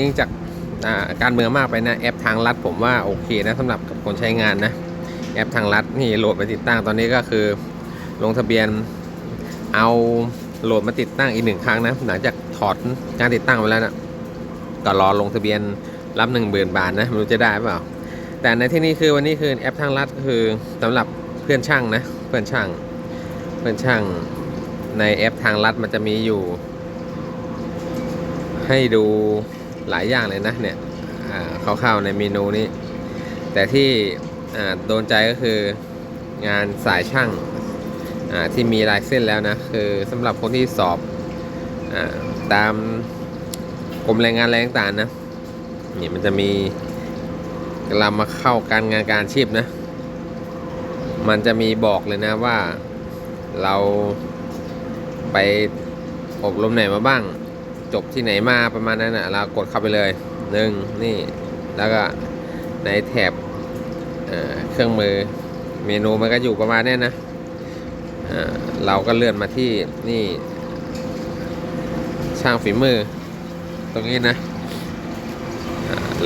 อิงจากการเมืองมากไปนะแอปทางลัดผมว่าโอเคนะสำหรับคนใช้งานนะแอปทางลัดนี่โหลดไปติดตั้งตอนนี้ก็คือ ลงทะเบียนเอาโหลดมาติดตั้งอีกหนึ่งครั้งนะหลังจากถอดการติดตั้งไปแล้วนะก็รอลงทะเบียนรับหนึ่งหมื่นบาทนะไม่รู้จะได้เปล่า แต่ในที่นี้คือวันนี้คือแอปทางลัดคือสำหรับเพื่อนช่างนะเพื่อนช่าง เพื่อนช่างในแอปทางลัดมันจะมีอยู่ ให้ดู หลายอย่างเลยนะเนี่ยอ่าคร่าวๆในเมนูนี้ แต่ที่โดนใจก็คืองานสายช่างที่มีลายเส้นแล้วนะ คือสำหรับคนที่สอบอตามกรมแรงงานแรงต่างนะนี่มันจะมีเรามาเข้าการงานการชีพนะ มันจะมีบอกเลยนะว่าเราไปอบรมไหนมาบ้าง จบที่ไหนมาประมาณนั้นนะเรากดเข้าไปเลยหนึ่งนี่ แล้วก็ในแถบเครื่องมือเมนูมันก็อยู่ประมาณนี้นะเราก็เลื่อนมาที่นี่ ช่างฝีมือ ตรงนี้นะ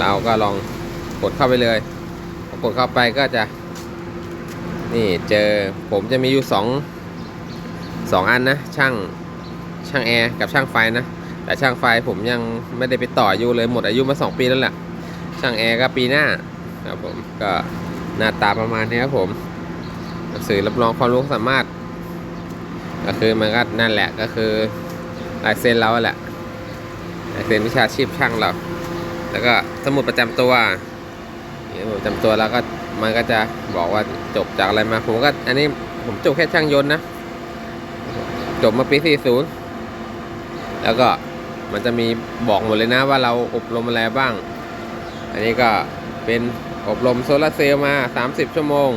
เราก็ลองกดเข้าไปเลยพอกดเข้าไปก็จะ นี่เจอผมจะมีอยู่สองสองอันนะ ช่างช่างแอร์กับช่างไฟนะ แต่ช่างไฟผมยังไม่ได้ไปต่ออายุเลยหมดอายุมาสองปีแล้วแหละช่างแอร์ก็ปีหน้าครับผมก็หน้าตาประมาณนี้ครับผมหนังสือรับรองความรู้สามารถ ก็คือมันก็นั่นแหละก็คือลายเซ็นเราแหละลายเซ็นวิชาชีพช่างเรา แล้วก็สมุดประจำตัวนี่สมุดประจำตัวแล้วก็มันก็จะบอกว่าจบจากอะไรมาผมก็อันนี้ผมจบแค่ช่างยนต์นะ จบมาปี 40 แล้วก็ มันจะมีบอกหมดเลยนะว่าเราอบรมอะไรบ้าง อันนี้ก็เป็นอบรมโซลาร์เซลล์มา 30 ชั่วโมง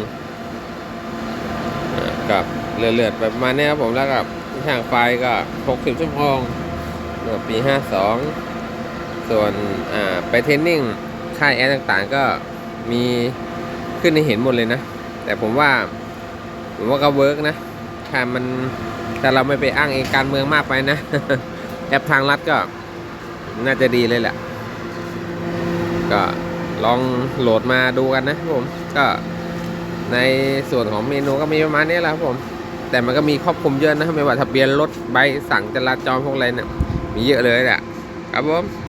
กับเลือดๆไปประมาณนี้ครับผมแล้วกับช่างไฟก็ 60 ชั่วโมงเมื่อปี 52 ส่วนอ่าไปเทรนนิ่งค่ายแอร์ต่างๆ ก็มีขึ้นให้เห็นหมดเลยนะ แต่ผมว่าผมว่าก็เวิร์กนะถ้ามันแต่เราไม่ไปอ้างเองการเมืองมากไปนะ แอปทางลัดก็ น่าจะดีเลยแหละ ก็ลองโหลดมาดูกันนะครับผม ก็ในส่วนของเมนูก็มีประมาณนี้แหละครับผม แต่มันก็มีครอบคลุมเยอะนะไม่ว่าทะเบียนรถใบสั่งจราจรพวกอะไรเนี่ยมีเยอะเลยแหละครับผม